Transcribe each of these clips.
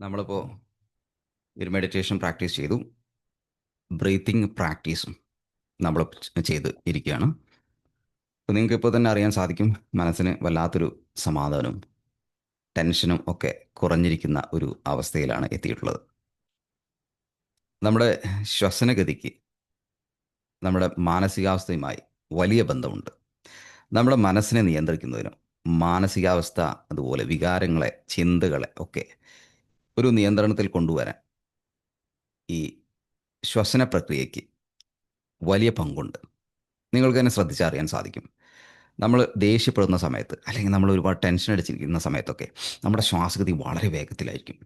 നമ്മളിപ്പോൾ ഒരു meditation practice ചെയ്തു. ബ്രീത്തിങ് പ്രാക്ടീസും നമ്മൾ ചെയ്ത് ഇരിക്കുകയാണ്. അപ്പോൾ നിങ്ങൾക്ക് ഇപ്പോൾ തന്നെ അറിയാൻ സാധിക്കും മനസ്സിന് വല്ലാത്തൊരു സമാധാനവും ടെൻഷനും ഒക്കെ കുറഞ്ഞിരിക്കുന്ന ഒരു അവസ്ഥയിലാണ് എത്തിയിട്ടുള്ളത്. നമ്മുടെ ശ്വസനഗതിക്ക് നമ്മുടെ മാനസികാവസ്ഥയുമായി വലിയ ബന്ധമുണ്ട്. നമ്മുടെ മനസ്സിനെ നിയന്ത്രിക്കുന്നതിനും മാനസികാവസ്ഥ അതുപോലെ വികാരങ്ങളെ ചിന്തകളെ ഒക്കെ ഒരു നിയന്ത്രണത്തിൽ കൊണ്ടുവരാൻ ഈ ശ്വസന പ്രക്രിയയ്ക്ക് വലിയ പങ്കുണ്ട്. നിങ്ങൾക്ക് തന്നെ ശ്രദ്ധിച്ചറിയാൻ സാധിക്കും. നമ്മൾ ദേഷ്യപ്പെടുന്ന സമയത്ത് അല്ലെങ്കിൽ നമ്മൾ ഒരുപാട് ടെൻഷൻ അടിച്ചിരിക്കുന്ന സമയത്തൊക്കെ നമ്മുടെ ശ്വാസഗതി വളരെ വേഗത്തിലായിരിക്കും.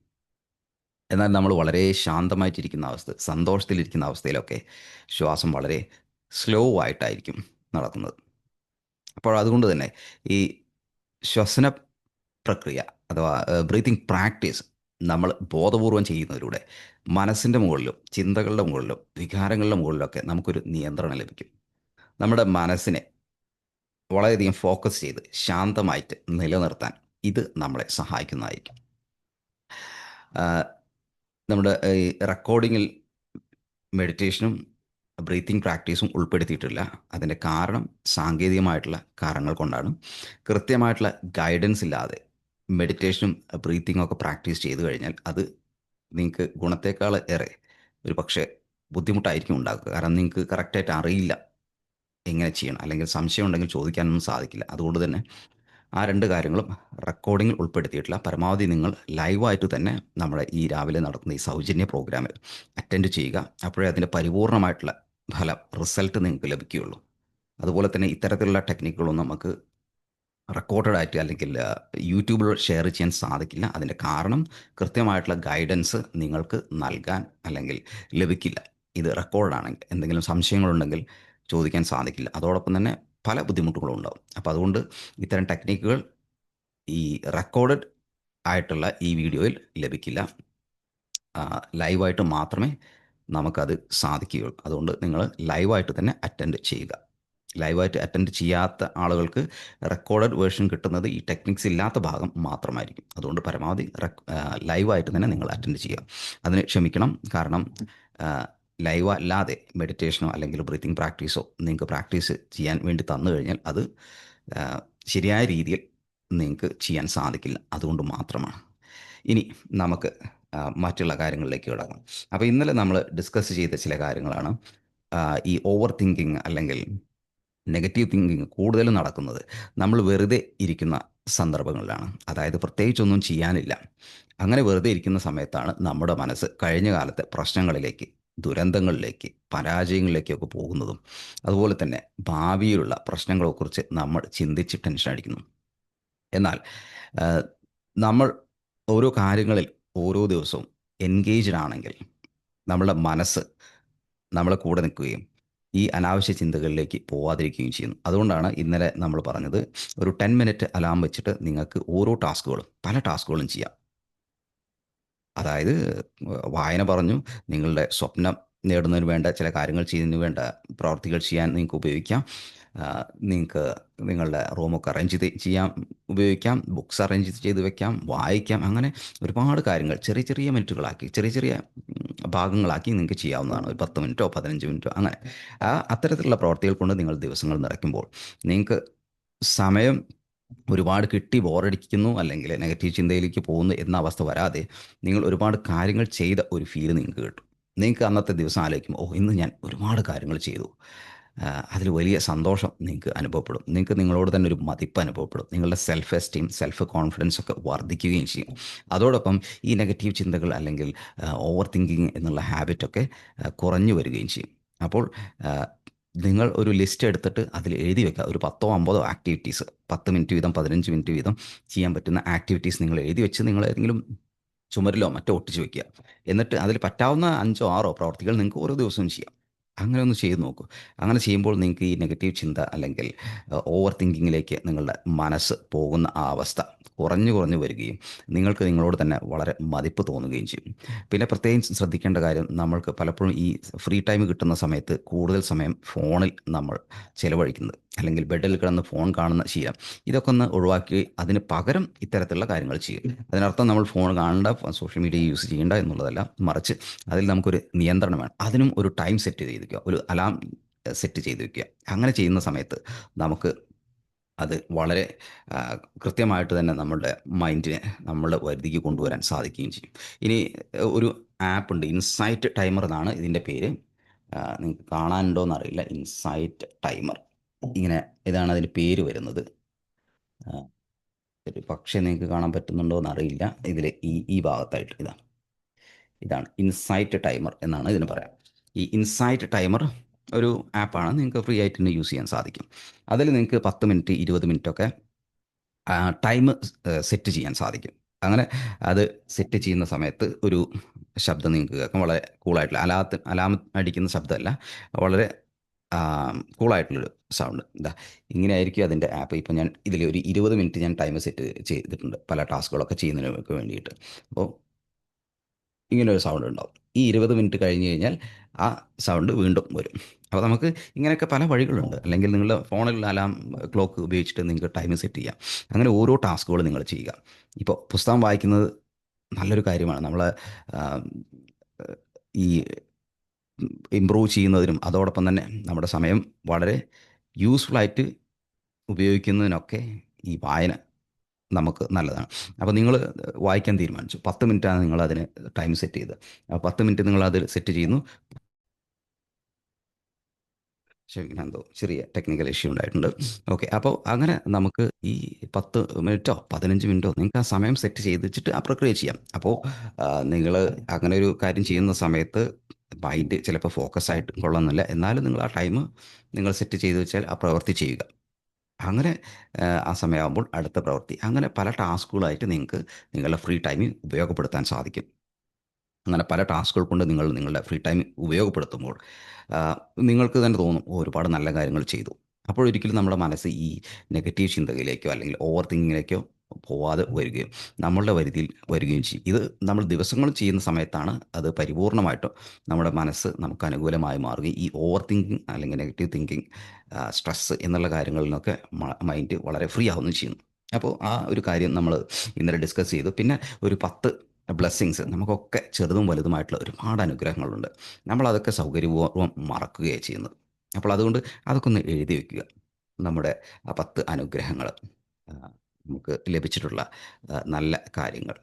എന്നാൽ നമ്മൾ വളരെ ശാന്തമായിട്ടിരിക്കുന്ന അവസ്ഥ സന്തോഷത്തിലിരിക്കുന്ന അവസ്ഥയിലൊക്കെ ശ്വാസം വളരെ സ്ലോ ആയിട്ടായിരിക്കും നടക്കുന്നത്. അപ്പോൾ അതുകൊണ്ട് തന്നെ ഈ ശ്വസന പ്രക്രിയ അഥവാ ബ്രീത്തിങ് പ്രാക്ടീസ് നമ്മൾ ബോധപൂർവം ചെയ്യുന്നതിലൂടെ മനസ്സിന്റെ മുകളിലും ചിന്തകളുടെ മുകളിലും വികാരങ്ങളുടെ മുകളിലൊക്കെ നമുക്കൊരു നിയന്ത്രണം ലഭിക്കും. നമ്മുടെ മനസ്സിനെ വളരെയധികം ഫോക്കസ് ചെയ്ത് ശാന്തമായിട്ട് നിലനിർത്താൻ ഇത് നമ്മളെ സഹായിക്കുന്നതായിരിക്കും. നമ്മുടെ ഈ റെക്കോർഡിങ്ങിൽ മെഡിറ്റേഷനും ബ്രീത്തിങ് പ്രാക്ടീസും ഉൾപ്പെടുത്തിയിട്ടില്ല. അതിന്റെ കാരണം സാങ്കേതികമായിട്ടുള്ള കാരണങ്ങൾ കൊണ്ടാണ്. കൃത്യമായിട്ടുള്ള ഗൈഡൻസ് ഇല്ലാതെ മെഡിറ്റേഷനും ബ്രീത്തിങ്ങും ഒക്കെ പ്രാക്ടീസ് ചെയ്തു കഴിഞ്ഞാൽ അത് നിങ്ങൾക്ക് ഗുണത്തേക്കാൾ ഏറെ ഒരു പക്ഷേ ബുദ്ധിമുട്ടായിരിക്കും ഉണ്ടാക്കുക. കാരണം നിങ്ങൾക്ക് കറക്റ്റായിട്ട് അറിയില്ല എങ്ങനെ ചെയ്യണം. അല്ലെങ്കിൽ സംശയം ഉണ്ടെങ്കിൽ ചോദിക്കാനൊന്നും സാധിക്കില്ല. അതുകൊണ്ട് തന്നെ ആ രണ്ട് കാര്യങ്ങളും റെക്കോർഡിങ്ങിൽ ഉൾപ്പെടുത്തിയിട്ടില്ല പരമാവധി നിങ്ങൾ ലൈവായിട്ട് തന്നെ നമ്മുടെ ഈ രാവിലെ നടക്കുന്ന ഈ സൗജന്യ പ്രോഗ്രാമിൽ അറ്റൻഡ് ചെയ്യുക. അപ്പോഴേ അതിന്റെ പരിപൂർണമായിട്ടുള്ള ഫലം റിസൾട്ട് നിങ്ങൾക്ക് ലഭിക്കുകയുള്ളൂ. അതുപോലെ തന്നെ ഇത്തരത്തിലുള്ള ടെക്നിക്കുകളൊന്നും നമുക്ക് റെക്കോർഡഡ് ആയിട്ട് അല്ലെങ്കിൽ യൂട്യൂബിൽ ഷെയർ ചെയ്യാൻ സാധിക്കില്ല. അതിന്റെ കാരണം കൃത്യമായിട്ടുള്ള ഗൈഡൻസ് നിങ്ങൾക്ക് നൽകാൻ അല്ലെങ്കിൽ ലഭിക്കില്ല. ഇത് റെക്കോർഡാണെങ്കിൽ എന്തെങ്കിലും സംശയങ്ങളുണ്ടെങ്കിൽ ചോദിക്കാൻ സാധിക്കില്ല. അതോടൊപ്പം തന്നെ പല ബുദ്ധിമുട്ടുകളും ഉണ്ടാവും. അപ്പോൾ അതുകൊണ്ട് ഇത്തരം ടെക്നിക്കുകൾ ഈ റെക്കോർഡഡ് ആയിട്ടുള്ള ഈ വീഡിയോയിൽ ലഭിക്കില്ല. ലൈവായിട്ട് മാത്രമേ നമുക്കത് സാധിക്കുകയുള്ളൂ. അതുകൊണ്ട് നിങ്ങൾ ലൈവായിട്ട് തന്നെ അറ്റൻഡ് ചെയ്യുക. ലൈവായിട്ട് അറ്റൻഡ് ചെയ്യാത്ത ആളുകൾക്ക് റെക്കോർഡഡ് വേർഷൻ കിട്ടുന്നത് ഈ ടെക്നിക്സ് ഇല്ലാത്ത ഭാഗം മാത്രമായിരിക്കും. അതുകൊണ്ട് പരമാവധി ലൈവായിട്ട് തന്നെ നിങ്ങൾ അറ്റൻഡ് ചെയ്യുക. അതിന് ക്ഷമിക്കണം. കാരണം ലൈവ് അല്ലാതെ മെഡിറ്റേഷനോ അല്ലെങ്കിൽ ബ്രീത്തിങ് പ്രാക്ടീസോ നിങ്ങൾക്ക് പ്രാക്ടീസ് ചെയ്യാൻ വേണ്ടി തന്നു കഴിഞ്ഞാൽ അത് ശരിയായ രീതിയിൽ നിങ്ങൾക്ക് ചെയ്യാൻ സാധിക്കില്ല. അതുകൊണ്ട് മാത്രമാണ്. ഇനി നമുക്ക് മറ്റുള്ള കാര്യങ്ങളിലേക്ക് കിടക്കാം. അപ്പോൾ ഇന്നലെ നമ്മൾ ഡിസ്കസ് ചെയ്ത ചില കാര്യങ്ങളാണ് ഈ ഓവർ തിങ്കിങ് അല്ലെങ്കിൽ നെഗറ്റീവ് തിങ്കിങ് കൂടുതലും നടക്കുന്നത് നമ്മൾ വെറുതെ ഇരിക്കുന്ന സന്ദർഭങ്ങളിലാണ്. അതായത് പ്രത്യേകിച്ചൊന്നും ചെയ്യാനില്ല. അങ്ങനെ വെറുതെ ഇരിക്കുന്ന സമയത്താണ് നമ്മുടെ മനസ്സ് കഴിഞ്ഞ കാലത്തെ പ്രശ്നങ്ങളിലേക്ക് ദുരന്തങ്ങളിലേക്ക് പരാജയങ്ങളിലേക്കൊക്കെ പോകുന്നതും അതുപോലെ തന്നെ ഭാവിയിലുള്ള പ്രശ്നങ്ങളെക്കുറിച്ച് നമ്മൾ ചിന്തിച്ച് ടെൻഷൻ അടിക്കുന്നു. എന്നാൽ നമ്മൾ ഓരോ കാര്യങ്ങളിൽ ഓരോ ദിവസവും എൻഗേജ്ഡ് ആണെങ്കിൽ നമ്മുടെ മനസ്സ് നമ്മളെ കൂടെ നിൽക്കുകയും ഈ അനാവശ്യ ചിന്തകളിലേക്ക് പോവാതിരിക്കുകയും ചെയ്യുന്നു. അതുകൊണ്ടാണ് ഇന്നലെ നമ്മൾ പറഞ്ഞത് ഒരു ടെൻ മിനിറ്റ് അലാം വെച്ചിട്ട് നിങ്ങൾക്ക് ഓരോ ടാസ്കുകളും പല ടാസ്കുകളും ചെയ്യാം. അതായത് വായന പറഞ്ഞു നിങ്ങളുടെ സ്വപ്നം നേടുന്നതിന് വേണ്ട ചില കാര്യങ്ങൾ ചെയ്യുന്നതിന് വേണ്ട പ്രവർത്തികൾ ചെയ്യാൻ നിങ്ങൾക്ക് ഉപയോഗിക്കാം. നിങ്ങൾക്ക് നിങ്ങളുടെ റൂമൊക്കെ അറേഞ്ച് ചെയ്ത് ചെയ്യാം ഉപയോഗിക്കാം ബുക്സ് അറേഞ്ച് ചെയ്ത് വെക്കാം വായിക്കാം അങ്ങനെ ഒരുപാട് കാര്യങ്ങൾ ചെറിയ ചെറിയ മിനിറ്റുകളാക്കി ചെറിയ ചെറിയ ഭാഗങ്ങളാക്കി നിങ്ങൾക്ക് ചെയ്യാവുന്നതാണ്. ഒരു പത്ത് മിനിറ്റോ പതിനഞ്ച് മിനിറ്റോ അങ്ങനെ. ആ അത്തരത്തിലുള്ള പ്രവർത്തികൾ കൊണ്ട് നിങ്ങൾ ദിവസങ്ങൾ നിറയ്ക്കുമ്പോൾ നിങ്ങൾക്ക് സമയം ഒരുപാട് കിട്ടി ബോറടിക്കുന്നു അല്ലെങ്കിൽ നെഗറ്റീവ് ചിന്തയിലേക്ക് പോകുന്നു എന്ന അവസ്ഥ വരാതെ നിങ്ങൾ ഒരുപാട് കാര്യങ്ങൾ ചെയ്ത ഒരു ഫീൽ നിങ്ങൾക്ക് കിട്ടും. നിങ്ങൾക്ക് അന്നത്തെ ദിവസം ആലോചിക്കും ഓ ഇന്ന് ഞാൻ ഒരുപാട് കാര്യങ്ങൾ ചെയ്തു. അതിൽ വലിയ സന്തോഷം നിങ്ങൾക്ക് അനുഭവപ്പെടും. നിങ്ങൾക്ക് നിങ്ങളോട് തന്നെ ഒരു മതിപ്പ് അനുഭവപ്പെടും. നിങ്ങളുടെ സെൽഫ് എസ്റ്റീം സെൽഫ് കോൺഫിഡൻസ് ഒക്കെ വർദ്ധിക്കുകയും ചെയ്യും. അതോടൊപ്പം ഈ നെഗറ്റീവ് ചിന്തകൾ അല്ലെങ്കിൽ ഓവർ തിങ്കിങ് എന്നുള്ള ഹാബിറ്റൊക്കെ കുറഞ്ഞു വരികയും ചെയ്യും. അപ്പോൾ നിങ്ങൾ ഒരു ലിസ്റ്റ് എടുത്തിട്ട് അതിൽ എഴുതി വെക്കുക. ഒരു പത്തോ അമ്പതോ ആക്ടിവിറ്റീസ് പത്ത് മിനിറ്റ് വീതം പതിനഞ്ച് മിനിറ്റ് വീതം ചെയ്യാൻ പറ്റുന്ന ആക്ടിവിറ്റീസ് നിങ്ങൾ എഴുതി വെച്ച് നിങ്ങൾ ഏതെങ്കിലും ചുമരിലോ മറ്റോ ഒട്ടിച്ച് വെക്കുക. എന്നിട്ട് അതിൽ പറ്റാവുന്ന അഞ്ചോ ആറോ പ്രവർത്തികൾ നിങ്ങൾക്ക് ഓരോ ദിവസവും ചെയ്യാം. അങ്ങനെ ഒന്ന് ചെയ്ത് നോക്കൂ. അങ്ങനെ ചെയ്യുമ്പോൾ നിങ്ങൾക്ക് ഈ നെഗറ്റീവ് ചിന്ത അല്ലെങ്കിൽ ഓവർ തിങ്കിങ്ങിലേക്ക് നിങ്ങളുടെ മനസ്സ് പോകുന്ന ആ അവസ്ഥ കുറഞ്ഞു കുറഞ്ഞു വരികയും നിങ്ങൾക്ക് നിങ്ങളോട് തന്നെ വളരെ മതിപ്പ് തോന്നുകയും ചെയ്യും. പിന്നെ പ്രത്യേകിച്ച് ശ്രദ്ധിക്കേണ്ട കാര്യം നമ്മൾക്ക് പലപ്പോഴും ഈ ഫ്രീ ടൈം കിട്ടുന്ന സമയത്ത് കൂടുതൽ സമയം ഫോണിൽ നമ്മൾ ചിലവഴിക്കുന്നത്. അല്ലെങ്കിൽ ബെഡിൽ കിടന്ന് ഫോൺ കാണുന്ന ശീലം ഇതൊക്കെ ഒന്ന് ഒഴിവാക്കി അതിന് പകരം ഇത്തരത്തിലുള്ള കാര്യങ്ങൾ ചെയ്യും അതിനർത്ഥം നമ്മൾ ഫോൺ കാണണ്ട സോഷ്യൽ മീഡിയ യൂസ് ചെയ്യേണ്ട എന്നുള്ളതല്ല മറിച്ച് അതിൽ നമുക്കൊരു നിയന്ത്രണം വേണം. അതിനും ഒരു ടൈം സെറ്റ് ചെയ്ത് വയ്ക്കുക ഒരു അലാം സെറ്റ് ചെയ്ത് വയ്ക്കുക അങ്ങനെ ചെയ്യുന്ന സമയത്ത് നമുക്ക് അത് വളരെ കൃത്യമായിട്ട് തന്നെ നമ്മളുടെ മൈൻഡിനെ നമ്മളുടെ വരുതിക്ക് കൊണ്ടുവരാൻ സാധിക്കുകയും ചെയ്യും. ഇനി ഒരു ആപ്പ് ഉണ്ട് ഇൻസൈറ്റ് ടൈമർ എന്നാണ് ഇതിന്റെ പേര്. നിങ്ങൾക്ക് കാണാനുണ്ടോ എന്നറിയില്ല. Insight Timer. ഇങ്ങനെ ഇതാണ് അതിൽ പേര് വരുന്നത്. ഒരു പക്ഷേ നിങ്ങൾക്ക് കാണാൻ പറ്റുന്നുണ്ടോ എന്നറിയില്ല. ഇതിൽ ഈ ഈ ഭാഗത്തായിട്ട് ഇതാണ് ഇതാണ് ഇൻസൈറ്റ് ടൈമർ എന്നാണ് ഇതിന് പറയാം. ഈ ഇൻസൈറ്റ് ടൈമർ ഒരു ആപ്പാണ് നിങ്ങൾക്ക് ഫ്രീ ആയിട്ട് തന്നെ യൂസ് ചെയ്യാൻ സാധിക്കും. അതിൽ നിങ്ങൾക്ക് പത്ത് മിനിറ്റ് ഇരുപത് മിനിറ്റ് ഒക്കെ ടൈം സെറ്റ് ചെയ്യാൻ സാധിക്കും. അങ്ങനെ അത് സെറ്റ് ചെയ്യുന്ന സമയത്ത് ഒരു ശബ്ദം നിങ്ങൾക്ക് കേൾക്കാം. വളരെ കൂളായിട്ടുള്ള അലാത്ത് അലാമ അടിക്കുന്ന ശബ്ദമല്ല വളരെ കൂളായിട്ടുള്ളൊരു സൗണ്ട് എന്താ ഇങ്ങനെ ആയിരിക്കും അതിന്റെ ആപ്പ് ഇപ്പോൾ ഞാൻ ഇതിൽ ഒരു ഇരുപത് മിനിറ്റ് ഞാൻ ടൈം സെറ്റ് ചെയ്തിട്ടുണ്ട് പല ടാസ്കുകളൊക്കെ ചെയ്യുന്നതിനൊക്കെ വേണ്ടിയിട്ട്. അപ്പോൾ ഇങ്ങനെ ഒരു സൗണ്ട് ഉണ്ടാവും. ഈ ഇരുപത് മിനിറ്റ് കഴിഞ്ഞ് കഴിഞ്ഞാൽ ആ സൗണ്ട് വീണ്ടും വരും. അപ്പോൾ നമുക്ക് ഇങ്ങനെയൊക്കെ പല വഴികളുണ്ട്. അല്ലെങ്കിൽ നിങ്ങൾ ഫോണിൽ അലാം ക്ലോക്ക് ഉപയോഗിച്ചിട്ട് നിങ്ങൾക്ക് ടൈം സെറ്റ് ചെയ്യാം. അങ്ങനെ ഓരോ ടാസ്കുകൾ നിങ്ങൾ ചെയ്യുക. ഇപ്പോൾ പുസ്തകം വായിക്കുന്നത് നല്ലൊരു കാര്യമാണ്. നമ്മൾ ഈ ഇമ്പ്രൂവ് ചെയ്യുന്നതിനും അതോടൊപ്പം തന്നെ നമ്മുടെ സമയം വളരെ യൂസ്ഫുള്ളായിട്ട് ഉപയോഗിക്കുന്നതിനൊക്കെ ഈ വായന നമുക്ക് നല്ലതാണ്. അപ്പോൾ നിങ്ങൾ വായിക്കാൻ തീരുമാനിച്ചു. പത്ത് മിനിറ്റാണ് നിങ്ങൾ അതിന് ടൈം സെറ്റ് ചെയ്ത് അപ്പോൾ പത്ത് മിനിറ്റ് നിങ്ങൾ അത് സെറ്റ് ചെയ്യുന്നു. ക്ഷമിക്കണം എന്തോ ചെറിയ ടെക്നിക്കൽ ഇഷ്യൂ ഉണ്ടായിട്ടുണ്ട്. ഓക്കെ അപ്പോൾ അങ്ങനെ നമുക്ക് ഈ പത്ത് മിനിറ്റോ പതിനഞ്ച് മിനിറ്റോ നിങ്ങൾക്ക് ആ സമയം സെറ്റ് ചെയ്ത് വെച്ചിട്ട് ആ പ്രക്രിയ ചെയ്യാം. അപ്പോൾ നിങ്ങൾ അങ്ങനെ ഒരു കാര്യം ചെയ്യുന്ന സമയത്ത് മൈൻഡ് ചിലപ്പോൾ ഫോക്കസ് ആയിട്ട് കൊള്ളുന്നില്ല. എന്നാലും നിങ്ങൾ ആ ടൈം നിങ്ങൾ സെറ്റ് ചെയ്ത് വെച്ചാൽ ആ പ്രവൃത്തി ചെയ്യുക. അങ്ങനെ ആ, സമയമാകുമ്പോൾ അടുത്ത പ്രവൃത്തി. അങ്ങനെ പല ടാസ്കുകളായിട്ട് നിങ്ങൾക്ക് നിങ്ങളുടെ ഫ്രീ ടൈം ഉപയോഗപ്പെടുത്താൻ സാധിക്കും. അങ്ങനെ പല ടാസ്കുകൾ കൊണ്ട് നിങ്ങൾ നിങ്ങളുടെ ഫ്രീ ടൈം ഉപയോഗപ്പെടുത്തുമ്പോൾ നിങ്ങൾക്ക് തന്നെ തോന്നും "ഓ, ഒരുപാട് നല്ല കാര്യങ്ങൾ ചെയ്തു. അപ്പോഴൊരിക്കലും നമ്മുടെ മനസ്സ് ഈ നെഗറ്റീവ് ചിന്തകളിലേക്കോ അല്ലെങ്കിൽ ഓവർ തിങ്കിങ്ങിലേക്കോ പോവാതെ വരികയും നമ്മളുടെ വരുതിയിൽ വരികയും ചെയ്യും. ഇത് നമ്മൾ ദിവസങ്ങൾ ചെയ്യുന്ന സമയത്താണ് അത് പരിപൂർണമായിട്ടും നമ്മുടെ മനസ്സ് നമുക്ക് അനുകൂലമായി മാറുകയും ഈ ഓവർ തിങ്കിങ് അല്ലെങ്കിൽ നെഗറ്റീവ് തിങ്കിങ് സ്ട്രെസ്സ് എന്നുള്ള കാര്യങ്ങളിൽ നിന്നൊക്കെ മൈൻഡ് വളരെ ഫ്രീ ആവുകയും ചെയ്യുന്നു. അപ്പോൾ ആ ഒരു കാര്യം നമ്മൾ ഇന്നലെ ഡിസ്കസ് ചെയ്തു. പിന്നെ ഒരു പത്ത് ബ്ലെസ്സിങ്സ് നമുക്കൊക്കെ ചെറുതും വലുതുമായിട്ടുള്ള ഒരുപാട് അനുഗ്രഹങ്ങളുണ്ട്. നമ്മളതൊക്കെ സൗകര്യപൂർവം മറക്കുകയാണ് ചെയ്യുന്നത്. അപ്പോൾ അതുകൊണ്ട് അതൊക്കെ ഒന്ന് എഴുതി വയ്ക്കുക നമ്മുടെ ആ പത്ത് അനുഗ്രഹങ്ങൾ. നമുക്ക് ലഭിച്ചിട്ടുള്ള നല്ല കാര്യങ്ങൾ.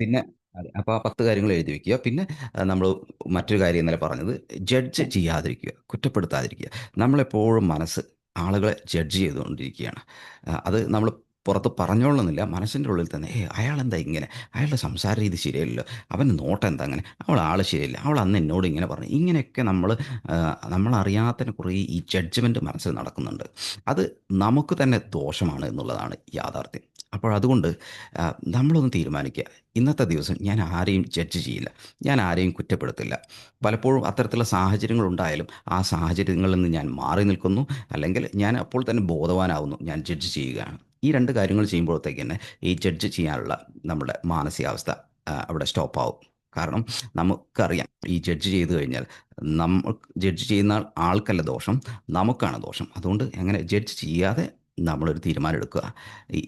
പിന്നെ അതെ അപ്പോൾ ആ പത്ത് കാര്യങ്ങൾ എഴുതി വെക്കുക. പിന്നെ നമ്മൾ മറ്റൊരു കാര്യം ഇന്നലെ പറഞ്ഞത് ജഡ്ജ് ചെയ്യാതിരിക്കുക കുറ്റപ്പെടുത്താതിരിക്കുക. നമ്മളെപ്പോഴും മനസ്സ് ആളുകളെ ജഡ്ജ് ചെയ്തുകൊണ്ടിരിക്കുകയാണ്. അത് നമ്മൾ പുറത്ത് പറഞ്ഞോളുന്നില്ല മനസ്സിന്റെ ഉള്ളിൽ തന്നെ ഏ അയാളെന്താ ഇങ്ങനെ? അയാളുടെ സംസാര രീതി ശരിയല്ലോ അവന്റെ നോട്ടം എന്താ അങ്ങനെ? അവൾ ആൾ ശരിയല്ല. അവൾ അന്ന് എന്നോട് ഇങ്ങനെ പറഞ്ഞു. ഇങ്ങനെയൊക്കെ നമ്മൾ നമ്മളറിയാത്തതിന് കുറേ ഈ ജഡ്ജ്മെന്റ് മനസ്സിൽ നടക്കുന്നുണ്ട്. അത് നമുക്ക് തന്നെ ദോഷമാണ് എന്നുള്ളതാണ് യാഥാർത്ഥ്യം. അപ്പോൾ അതുകൊണ്ട് നമ്മളൊന്ന് തീരുമാനിക്കുക. ഇന്നത്തെ ദിവസം ഞാൻ ആരെയും ജഡ്ജ് ചെയ്യില്ല. ഞാൻ ആരെയും കുറ്റപ്പെടുത്തില്ല. പലപ്പോഴും അത്തരത്തിലുള്ള സാഹചര്യങ്ങൾ ഉണ്ടായാലും ആ സാഹചര്യങ്ങളിൽ നിന്ന് ഞാൻ മാറി നിൽക്കുന്നു. അല്ലെങ്കിൽ ഞാൻ അപ്പോൾ തന്നെ ബോധവാനാവുന്നു. ഞാൻ ജഡ്ജ് ചെയ്യുകയാണ്. ഈ രണ്ട് കാര്യങ്ങൾ ചെയ്യുമ്പോഴത്തേക്ക് തന്നെ ഈ ജഡ്ജ് ചെയ്യാനുള്ള നമ്മുടെ മാനസികാവസ്ഥ അവിടെ സ്റ്റോപ്പ് ആവും. കാരണം നമുക്കറിയാം ഈ ജഡ്ജ് ചെയ്തു കഴിഞ്ഞാൽ നമ്മൾ ജഡ്ജ് ചെയ്യുന്ന ആൾക്കല്ല ദോഷം നമുക്കാണ് ദോഷം. അതുകൊണ്ട് എങ്ങനെ ജഡ്ജ് ചെയ്യാതെ നമ്മളൊരു തീരുമാനം എടുക്കുക.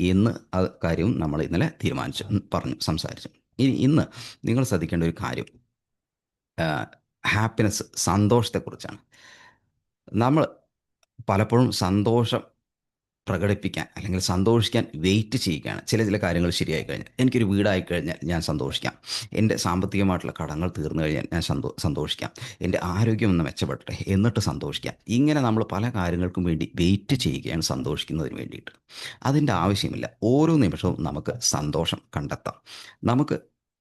എന്ന് ആ കാര്യവും നമ്മൾ ഇന്നലെ തീരുമാനിച്ചു പറഞ്ഞു സംസാരിച്ചു. ഇനി ഇന്ന് നിങ്ങൾ ശ്രദ്ധിക്കേണ്ട ഒരു കാര്യം ഹാപ്പിനെസ് സന്തോഷത്തെക്കുറിച്ചാണ്. നമ്മൾ പലപ്പോഴും സന്തോഷം പ്രകടിപ്പിക്കാൻ അല്ലെങ്കിൽ സന്തോഷിക്കാൻ വെയിറ്റ് ചെയ്യുകയാണ്. ചില ചില കാര്യങ്ങൾ ശരിയായി കഴിഞ്ഞാൽ എനിക്കൊരു വീടായി കഴിഞ്ഞാൽ ഞാൻ സന്തോഷിക്കാം. എന്റെ സാമ്പത്തികമായിട്ടുള്ള കടങ്ങൾ തീർന്നു കഴിഞ്ഞാൽ ഞാൻ സന്തോ സന്തോഷിക്കാം. എന്റെ ആരോഗ്യം ഒന്ന് മെച്ചപ്പെടട്ടെ എന്നിട്ട് സന്തോഷിക്കാം. ഇങ്ങനെ നമ്മൾ പല കാര്യങ്ങൾക്കും വേണ്ടി വെയിറ്റ് ചെയ്യുകയാണ് സന്തോഷിക്കുന്നതിന് വേണ്ടിയിട്ട്. അതിന്റെ ആവശ്യമില്ല. ഓരോ നിമിഷവും നമുക്ക് സന്തോഷം കണ്ടെത്താം. നമുക്ക്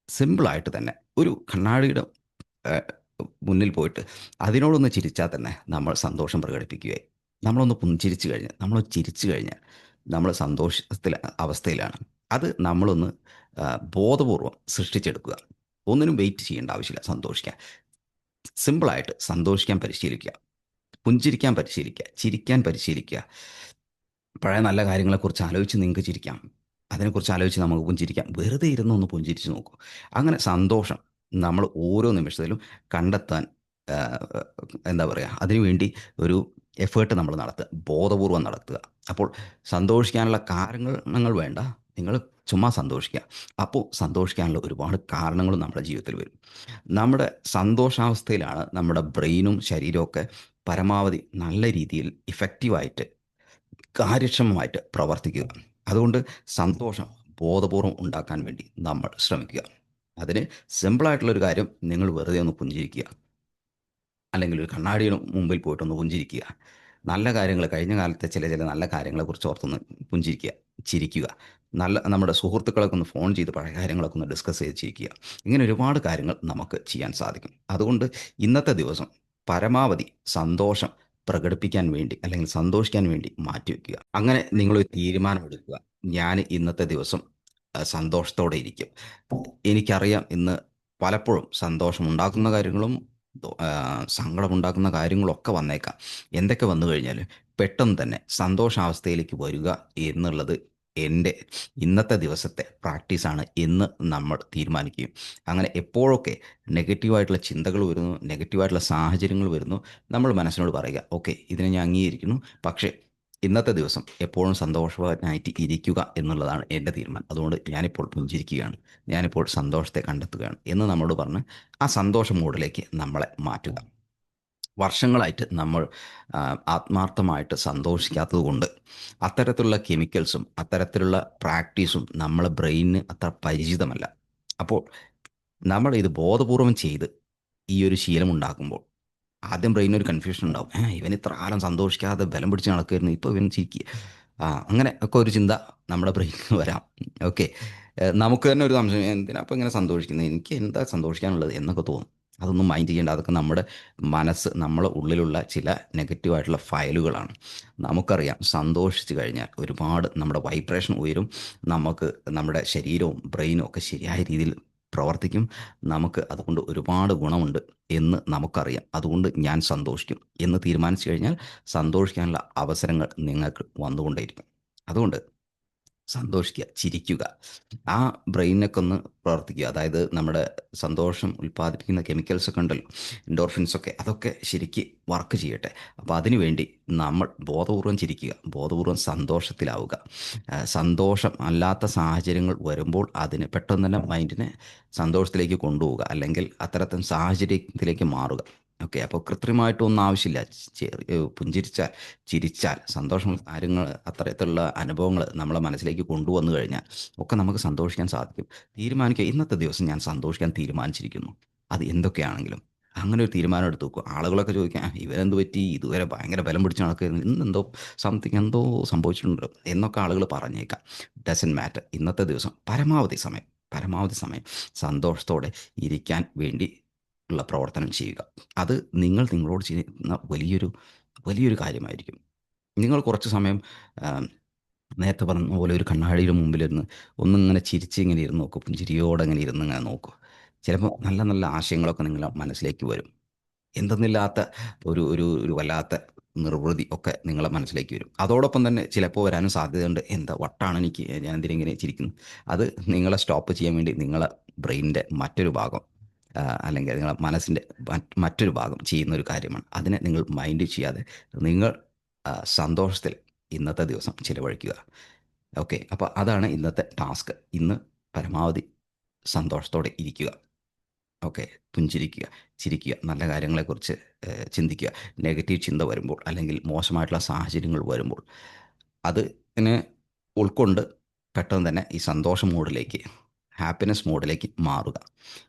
സിമ്പിളായിട്ട് തന്നെ ഒരു കണ്ണാടിയുടെ മുന്നിൽ പോയിട്ട് അതിനോടൊന്ന് ചിരിച്ചാൽ തന്നെ നമ്മൾ സന്തോഷം പ്രകടിപ്പിക്കുകയായി. നമ്മളൊന്ന് പുഞ്ചിരിച്ചു കഴിഞ്ഞാൽ നമ്മൾ ചിരിച്ചു കഴിഞ്ഞാൽ നമ്മൾ സന്തോഷത്തിൽ അവസ്ഥയിലാണ്. അത് നമ്മളൊന്ന് ബോധപൂർവം സൃഷ്ടിച്ചെടുക്കുക. ഒന്നിനും വെയിറ്റ് ചെയ്യേണ്ട ആവശ്യമില്ല. സന്തോഷിക്കാൻ. സിമ്പിളായിട്ട് സന്തോഷിക്കാൻ പരിശീലിക്കുക. പുഞ്ചിരിക്കാൻ പരിശീലിക്കുക. ചിരിക്കാൻ പരിശീലിക്കുക. പഴയ നല്ല കാര്യങ്ങളെക്കുറിച്ച് ആലോചിച്ച് നിങ്ങൾക്ക് ചിരിക്കാം. അതിനെക്കുറിച്ച് ആലോചിച്ച് നമുക്ക് പുഞ്ചിരിക്കാം. വെറുതെ ഇരുന്ന് ഒന്ന് പുഞ്ചിരിച്ച് നോക്കൂ. അങ്ങനെ സന്തോഷം നമ്മൾ ഓരോ നിമിഷത്തിലും കണ്ടെത്താൻ എന്താ പറയുക അതിനുവേണ്ടി ഒരു എഫേർട്ട് നമ്മൾ നടത്തുക ബോധപൂർവം നടത്തുക. അപ്പോൾ സന്തോഷിക്കാനുള്ള കാരണങ്ങൾ വേണ്ട. നിങ്ങൾ ചുമ്മാ സന്തോഷിക്കുക. അപ്പോൾ സന്തോഷിക്കാനുള്ള ഒരുപാട് കാരണങ്ങളും നമ്മുടെ ജീവിതത്തിൽ വരും. നമ്മുടെ സന്തോഷാവസ്ഥയിലാണ് നമ്മുടെ ബ്രെയിനും ശരീരമൊക്കെ പരമാവധി നല്ല രീതിയിൽ ഇഫക്റ്റീവായിട്ട് കാര്യക്ഷമമായിട്ട് പ്രവർത്തിക്കുക. അതുകൊണ്ട് സന്തോഷം ബോധപൂർവം ഉണ്ടാക്കാൻ വേണ്ടി നമ്മൾ ശ്രമിക്കുക. അതിന് സിമ്പിളായിട്ടുള്ളൊരു കാര്യം നിങ്ങൾ വെറുതെ ഒന്ന് പുഞ്ചിരിക്കുക. അല്ലെങ്കിൽ ഒരു കണ്ണാടിയുടെ മുമ്പിൽ പോയിട്ടൊന്ന് പുഞ്ചിരിക്കുക. നല്ല കാര്യങ്ങൾ കഴിഞ്ഞ കാലത്തെ ചില ചില നല്ല കാര്യങ്ങളെ കുറിച്ച് ഓർത്തൊന്ന് പുഞ്ചിരിക്കുക ചിരിക്കുക. നല്ല നമ്മുടെ സുഹൃത്തുക്കളൊക്കെ ഒന്ന് ഫോൺ ചെയ്ത് പഴയ കാര്യങ്ങളൊക്കെ ഒന്ന് ഡിസ്കസ് ചെയ്ത് ചിരിക്കുക. ഇങ്ങനെ ഒരുപാട് കാര്യങ്ങൾ നമുക്ക് ചെയ്യാൻ സാധിക്കും. അതുകൊണ്ട് ഇന്നത്തെ ദിവസം പരമാവധി സന്തോഷം പ്രകടിപ്പിക്കാൻ വേണ്ടി അല്ലെങ്കിൽ സന്തോഷിക്കാൻ വേണ്ടി മാറ്റിവെക്കുക അങ്ങനെ നിങ്ങളൊരു തീരുമാനമെടുക്കുക ഞാൻ ഇന്നത്തെ ദിവസം സന്തോഷത്തോടെ ഇരിക്കും. എനിക്കറിയാം ഇന്ന് പലപ്പോഴും സന്തോഷം ഉണ്ടാക്കുന്ന കാര്യങ്ങളും സങ്കടമുണ്ടാക്കുന്ന കാര്യങ്ങളൊക്കെ വന്നേക്കാം. എന്തൊക്കെ വന്നു കഴിഞ്ഞാൽ പെട്ടെന്ന് തന്നെ സന്തോഷാവസ്ഥയിലേക്ക് വരിക എന്നുള്ളത് എന്റെ ഇന്നത്തെ ദിവസത്തെ പ്രാക്ടീസാണ് എന്ന് നമ്മൾ തീരുമാനിക്കുകയും. അങ്ങനെ എപ്പോഴൊക്കെ നെഗറ്റീവായിട്ടുള്ള ചിന്തകൾ വരുന്നു നെഗറ്റീവായിട്ടുള്ള സാഹചര്യങ്ങൾ വരുന്നു നമ്മൾ മനസ്സിനോട് പറയുക ഓക്കെ ഇതിനെ ഞാൻ അംഗീകരിക്കുന്നു. പക്ഷേ ഇന്നത്തെ ദിവസം എപ്പോഴും സന്തോഷവാനായിട്ട് ഇരിക്കുക എന്നുള്ളതാണ് എന്റെ തീരുമാനം. അതുകൊണ്ട് ഞാനിപ്പോൾ പുഞ്ചിരിക്കുകയാണ്. ഞാനിപ്പോൾ സന്തോഷത്തെ കണ്ടെത്തുകയാണ് എന്ന് നമ്മളോട് പറഞ്ഞ് ആ സന്തോഷ മൂഡിലേക്ക് നമ്മളെ മാറ്റുക. വർഷങ്ങളായിട്ട് നമ്മൾ ആത്മാർത്ഥമായിട്ട് സന്തോഷിക്കാത്തത് കൊണ്ട് അത്തരത്തിലുള്ള കെമിക്കൽസും അത്തരത്തിലുള്ള പ്രാക്ടീസും നമ്മളെ ബ്രെയിനിന് അത്ര പരിചിതമല്ല. അപ്പോൾ നമ്മൾ ഇത് ബോധപൂർവം ചെയ്ത് ഈ ഒരു ശീലം ഉണ്ടാക്കുമ്പോൾ ആദ്യം ബ്രെയിനിന് ഒരു കൺഫ്യൂഷൻ ഉണ്ടാവും. ഇവൻ ഇത്ര കാലം സന്തോഷിക്കാതെ ബലം പിടിച്ച് നടക്കുമായിരുന്നു ഇപ്പോൾ ഇവൻ ചിരിക്കുക ആ അങ്ങനെ ഒക്കെ ഒരു ചിന്ത നമ്മുടെ ബ്രെയിനിൽ വരാം. ഓക്കെ. നമുക്ക് തന്നെ ഒരു സംശയം. എന്തിനാ അപ്പോൾ ഇങ്ങനെ സന്തോഷിക്കുന്നത്? എനിക്ക് എന്താ സന്തോഷിക്കാനുള്ളത് എന്നൊക്കെ തോന്നും. അതൊന്നും മൈൻഡ് ചെയ്യേണ്ട. അതൊക്കെ നമ്മുടെ മനസ്സ് നമ്മളെ ഉള്ളിലുള്ള ചില നെഗറ്റീവായിട്ടുള്ള ഫയലുകളാണ്. നമുക്കറിയാം സന്തോഷിച്ച് കഴിഞ്ഞാൽ ഒരുപാട് നമ്മുടെ വൈബ്രേഷൻ ഉയരും. നമുക്ക് നമ്മുടെ ശരീരവും ബ്രെയിനും ഒക്കെ ശരിയായ രീതിയിൽ പ്രവർത്തിക്കും. നമുക്ക് അതുകൊണ്ട് ഒരുപാട് ഗുണമുണ്ട് എന്ന് നമുക്കറിയാം. അതുകൊണ്ട് ഞാൻ സന്തോഷിക്കും എന്ന് തീരുമാനിച്ചു കഴിഞ്ഞാൽ സന്തോഷിക്കാനുള്ള അവസരങ്ങൾ നിങ്ങൾക്ക് വന്നുകൊണ്ടേയിരിക്കും. അതുകൊണ്ട് സന്തോഷിക്കുക ചിരിക്കുക. ആ ബ്രെയിനൊക്കെ ഒന്ന് പ്രവർത്തിക്കുക. അതായത് നമ്മുടെ സന്തോഷം ഉൽപ്പാദിപ്പിക്കുന്ന കെമിക്കൽസ് ഒക്കെ ഉണ്ടല്ലോ എൻഡോർഫിൻസ് ഒക്കെ അതൊക്കെ ശരിക്ക് വർക്ക് ചെയ്യട്ടെ. അപ്പോൾ അതിനുവേണ്ടി നമ്മൾ ബോധപൂർവം ചിരിക്കുക ബോധപൂർവം സന്തോഷത്തിലാവുക. സന്തോഷം അല്ലാത്ത സാഹചര്യങ്ങൾ വരുമ്പോൾ അതിന് പെട്ടെന്ന് തന്നെ മൈൻഡിനെ സന്തോഷത്തിലേക്ക് കൊണ്ടുപോവുക. അല്ലെങ്കിൽ അത്തരത്തിൽ സാഹചര്യത്തിലേക്ക് മാറുക. ഓക്കെ. അപ്പോൾ കൃത്രിമമായിട്ടൊന്നും ആവശ്യമില്ല. പുഞ്ചിരിച്ചാൽ ചിരിച്ചാൽ സന്തോഷം കാര്യങ്ങൾ അത്തരത്തിലുള്ള അനുഭവങ്ങൾ നമ്മളെ മനസ്സിലേക്ക് കൊണ്ടുവന്നു കഴിഞ്ഞാൽ ഒക്കെ നമുക്ക് സന്തോഷിക്കാൻ സാധിക്കും. തീരുമാനിക്കുക. ഇന്നത്തെ ദിവസം ഞാൻ സന്തോഷിക്കാൻ തീരുമാനിച്ചിരിക്കുന്നു. അത് എന്തൊക്കെയാണെങ്കിലും. അങ്ങനെ ഒരു തീരുമാനം എടുത്ത് നോക്കും ആളുകളൊക്കെ ചോദിക്കാം "ആ, ഇവരെന്ത് പറ്റി? ഇതുവരെ ഭയങ്കര ബലം പിടിച്ച് നടക്കുന്നത് ഇന്ന് എന്തോ സംതിങ് എന്തോ സംഭവിച്ചിട്ടുണ്ടോ. എന്നൊക്കെ ആളുകൾ പറഞ്ഞേക്കാം. ഡസൻ മാറ്റർ ഇന്നത്തെ ദിവസം പരമാവധി സമയം പരമാവധി സമയം സന്തോഷത്തോടെ ഇരിക്കാൻ വേണ്ടി ഉള്ള പ്രവർത്തനം ചെയ്യുക. അത് നിങ്ങൾ നിങ്ങളോട് ചെയ്യുന്ന വലിയൊരു വലിയൊരു കാര്യമായിരിക്കും. നിങ്ങൾ കുറച്ച് സമയം നേരത്തെ പറഞ്ഞ പോലെ ഒരു കണ്ണാടിയുടെ മുമ്പിലിരുന്ന് ഒന്നിങ്ങനെ ചിരിച്ച് ഇങ്ങനെ ഇരുന്ന് നോക്കും. പുഞ്ചിരിയോടെ ഇങ്ങനെ ഇരുന്ന് ഇങ്ങനെ നോക്കും. ചിലപ്പോൾ നല്ല നല്ല ആശയങ്ങളൊക്കെ നിങ്ങളുടെ മനസ്സിലേക്ക് വരും. എന്തെന്നില്ലാത്ത ഒരു ഒരു ഒരു വല്ലാത്ത നിർവൃതി ഒക്കെ നിങ്ങളെ മനസ്സിലേക്ക് വരും. അതോടൊപ്പം തന്നെ ചിലപ്പോൾ വരാനും സാധ്യതയുണ്ട്. എന്താ വട്ടാണ് എനിക്ക് ഞാൻ എന്തിനെങ്ങനെ ചിരിക്കുന്നത് ചിരിക്കുന്നു? അത് നിങ്ങളെ സ്റ്റോപ്പ് ചെയ്യാൻ വേണ്ടി നിങ്ങളെ ബ്രെയിനിന്റെ മറ്റൊരു ഭാഗം അല്ലെങ്കിൽ നിങ്ങളെ മനസ്സിന്റെ മറ്റൊരു ഭാഗം ചെയ്യുന്ന ഒരു കാര്യമാണ്. അതിനെ നിങ്ങൾ മൈൻഡ് ചെയ്യാതെ നിങ്ങൾ സന്തോഷത്തിൽ ഇന്നത്തെ ദിവസം ചിലവഴിക്കുക. ഓക്കെ അപ്പോൾ അതാണ് ഇന്നത്തെ ടാസ്ക് ഇന്ന് പരമാവധി സന്തോഷത്തോടെ ഇരിക്കുക. ഓക്കെ പുഞ്ചിരിക്കുക ചിരിക്കുക നല്ല കാര്യങ്ങളെക്കുറിച്ച് ചിന്തിക്കുക. നെഗറ്റീവ് ചിന്ത വരുമ്പോൾ അല്ലെങ്കിൽ മോശമായിട്ടുള്ള സാഹചര്യങ്ങൾ വരുമ്പോൾ അതിനെ ഉൾക്കൊണ്ട് പെട്ടെന്ന് തന്നെ ഈ സന്തോഷ മോഡിലേക്ക് ഹാപ്പിനെസ് മോഡിലേക്ക് മാറുക.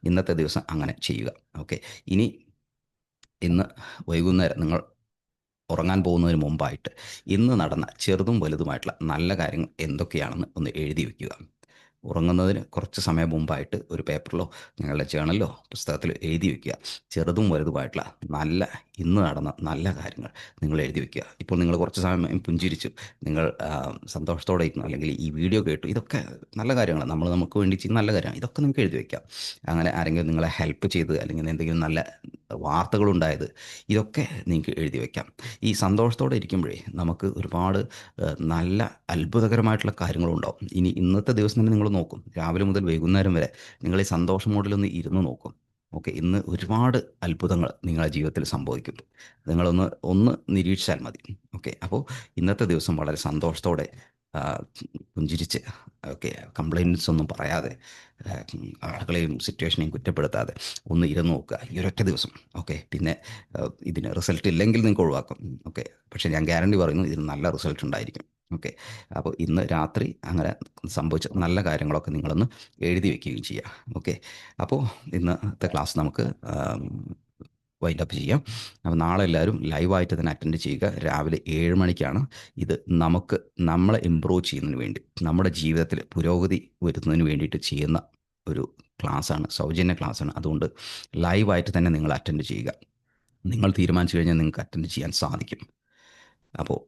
ഇന്നത്തെ ദിവസം അങ്ങനെ ചെയ്യുക. ഓക്കെ ഇനി ഇന്ന് വൈകുന്നേരം നിങ്ങൾ ഉറങ്ങാൻ പോകുന്നതിന് മുമ്പായിട്ട് ഇന്ന് നടന്ന ചെറുതും വലുതുമായിട്ടുള്ള നല്ല കാര്യങ്ങൾ എന്തൊക്കെയാണെന്ന് ഒന്ന് എഴുതി വയ്ക്കുക ഉറങ്ങുന്നതിന് കുറച്ച് സമയം മുമ്പായിട്ട് ഒരു പേപ്പറിലോ നിങ്ങളുടെ ജേണലിലോ പുസ്തകത്തിലോ എഴുതി വെക്കുക. ചെറുതും വലുതുമായിട്ടുള്ള നല്ല ഇന്ന് നടന്ന നല്ല കാര്യങ്ങൾ നിങ്ങൾ എഴുതി വെക്കുക. ഇപ്പോൾ നിങ്ങൾ കുറച്ച് സമയം പുഞ്ചിരിച്ചു. നിങ്ങൾ സന്തോഷത്തോടെ ഇരുന്നു അല്ലെങ്കിൽ ഈ വീഡിയോ കേട്ടു. ഇതൊക്കെ നല്ല കാര്യങ്ങളാണ്. നമ്മൾ നമുക്ക് വേണ്ടി ചെയ്യുന്ന നല്ല കാര്യമാണ്. ഇതൊക്കെ നമുക്ക് എഴുതി വെക്കാം. അങ്ങനെ ആരെങ്കിലും നിങ്ങളെ ഹെൽപ്പ് ചെയ്ത് അല്ലെങ്കിൽ എന്തെങ്കിലും നല്ല വാർത്തകളുണ്ടായത് ഇതൊക്കെ നിങ്ങൾക്ക് എഴുതി വെക്കാം. ഈ സന്തോഷത്തോടെ ഇരിക്കുമ്പോഴേ നമുക്ക് ഒരുപാട് നല്ല അത്ഭുതകരമായിട്ടുള്ള കാര്യങ്ങളുണ്ടാവും. ഇനി ഇന്നത്തെ ദിവസം തന്നെ നിങ്ങൾ നോക്കും. രാവിലെ മുതൽ വൈകുന്നേരം വരെ നിങ്ങൾ ഈ സന്തോഷ മോഡിലൊന്ന് ഇരുന്ന് നോക്കും. ഓക്കെ ഇന്ന് ഒരുപാട് അത്ഭുതങ്ങൾ നിങ്ങളുടെ ജീവിതത്തിൽ സംഭവിക്കും നിങ്ങളൊന്ന് ഒന്ന് നിരീക്ഷിച്ചാൽ മതി. ഓക്കെ അപ്പോൾ ഇന്നത്തെ ദിവസം വളരെ സന്തോഷത്തോടെ പുഞ്ചിരിച്ച് ഓക്കെ കംപ്ലൈന്റ്സ് ഒന്നും പറയാതെ ആളുകളെയും സിറ്റുവേഷനെയും കുറ്റപ്പെടുത്താതെ ഒന്ന് ഇരുന്ന് നോക്കുക. ഈ ഒരൊറ്റ ദിവസം. ഓക്കെ പിന്നെ ഇതിന് റിസൾട്ട് ഇല്ലെങ്കിൽ നിങ്ങൾക്ക് ഒഴിവാക്കും. ഓക്കെ പക്ഷേ ഞാൻ ഗ്യാരണ്ടി പറയുന്നു ഇതിന് നല്ല റിസൾട്ട് ഉണ്ടായിരിക്കും. ഓക്കെ. അപ്പോൾ ഇന്ന് രാത്രി അങ്ങനെ സംഭവിച്ച നല്ല കാര്യങ്ങളൊക്കെ നിങ്ങളൊന്ന് എഴുതി വെക്കുകയും ചെയ്യുക ഓക്കെ. അപ്പോൾ ഇന്നത്തെ ക്ലാസ് നമുക്ക് വൈൻഡ് അപ്പ് ചെയ്യാം. അപ്പോൾ നാളെ എല്ലാവരും ലൈവായിട്ട് തന്നെ അറ്റൻഡ് ചെയ്യുക. രാവിലെ ഏഴ് മണിക്കാണ്. ഇത് നമുക്ക് നമ്മളെ ഇമ്പ്രൂവ് ചെയ്യുന്നതിന് വേണ്ടി നമ്മുടെ ജീവിതത്തിൽ പുരോഗതി വരുന്നതിന് വേണ്ടിയിട്ട് ചെയ്യുന്ന ഒരു ക്ലാസ്സാണ് സൗജന്യ ക്ലാസ്സാണ്. അതുകൊണ്ട് ലൈവായിട്ട് തന്നെ നിങ്ങൾ അറ്റൻഡ് ചെയ്യുക. നിങ്ങൾ തീരുമാനിച്ചു കഴിഞ്ഞാൽ നിങ്ങൾക്ക് അറ്റൻഡ് ചെയ്യാൻ സാധിക്കും. അപ്പോൾ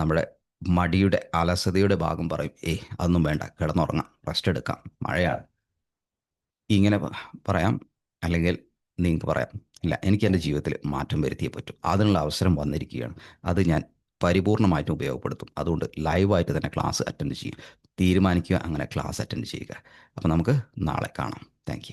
നമ്മുടെ മടിയുടെ അലസതയുടെ ഭാഗം പറയും ഏയ് അതൊന്നും വേണ്ട കിടന്നുറങ്ങാം റെസ്റ്റ് എടുക്കാം മഴയാണ്. ഇങ്ങനെ പറയാം അല്ലെങ്കിൽ നിങ്ങൾക്ക് പറയാം ഇല്ല എനിക്ക് എന്റെ ജീവിതത്തിൽ മാറ്റം വരുത്തിയേ പറ്റും അതിനുള്ള അവസരം വന്നിരിക്കുകയാണ് അത് ഞാൻ പരിപൂർണമായിട്ടും ഉപയോഗപ്പെടുത്തും അതുകൊണ്ട് ലൈവായിട്ട് തന്നെ ക്ലാസ് അറ്റൻഡ് ചെയ്യും തീരുമാനിക്കുക അങ്ങനെ ക്ലാസ് അറ്റൻഡ് ചെയ്യുക. അപ്പോൾ നമുക്ക് നാളെ കാണാം. താങ്ക്